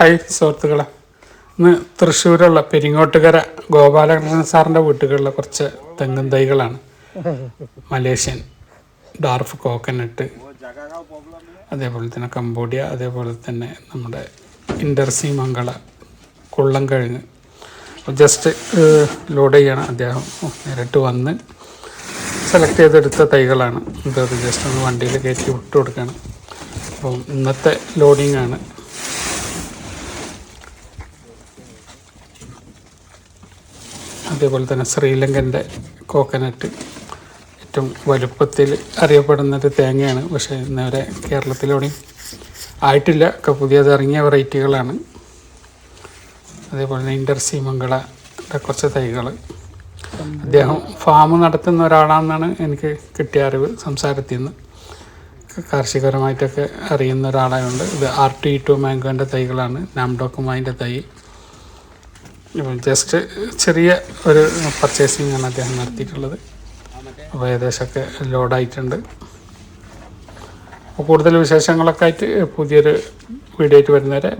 Hi സുഹൃത്തുക്കളെ. ഇന്ന് തൃശ്ശൂരുള്ള പെരിങ്ങോട്ടുകര ഗോപാലകൃഷ്ണൻ സാറിന്റെ വീട്ടുകളിലെ കുറച്ച് തെങ്ങും തൈകളാണ്. മലേഷ്യൻ ഡാർഫ് കോക്കനട്ട് അതേപോലെ തന്നെ കംബോഡിയ അതേപോലെ തന്നെ നമ്മുടെ ഇൻഡർസി മംഗള കുള്ളം കഴിഞ്ഞ് ജസ്റ്റ് ലോഡ് ചെയ്യണം. അദ്ദേഹം നേരിട്ട് വന്ന് സെലക്ട് ചെയ്തെടുത്ത തൈകളാണ്. ഇത് ജസ്റ്റ് ഒന്ന് വണ്ടിയിൽ കയറ്റി വിട്ടു കൊടുക്കുകയാണ് അപ്പം ഇന്നത്തെ ലോഡിംഗ് ആണ്. അതേപോലെ തന്നെ ശ്രീലങ്കന്റെ കോക്കനട്ട് ഏറ്റവും വലുപ്പത്തിൽ അറിയപ്പെടുന്നൊരു തേങ്ങയാണ്. പക്ഷേ ഇന്നവരെ കേരളത്തിലൂടെയും ആയിട്ടില്ല. ഒക്കെ പുതിയത് ഇറങ്ങിയ വെറൈറ്റികളാണ്. അതേപോലെ തന്നെ ഇൻഡർസി കുറച്ച് തൈകൾ. അദ്ദേഹം ഫാം നടത്തുന്ന ഒരാളാണെന്നാണ് എനിക്ക് കിട്ടിയ അറിവ് സംസാരത്തിൽ നിന്ന്. കാർഷികപരമായിട്ടൊക്കെ അറിയുന്ന ഒരാളായതുകൊണ്ട് ഇത് ആർ ടി ടു മാംഗോന്റെ തൈകളാണ്. നാംഡോക്കുമായിന്റെ തൈ. ജസ്റ്റ് ചെറിയ ഒരു പർച്ചേസിങ് ആണ് അദ്ദേഹം നടത്തിയിട്ടുള്ളത്. അപ്പോൾ ഏകദേശമൊക്കെ ലോഡായിട്ടുണ്ട് അപ്പോൾ കൂടുതൽ വിശേഷങ്ങളൊക്കെ ആയിട്ട് പുതിയൊരു വീഡിയോ ആയിട്ട് വരുന്നവരെ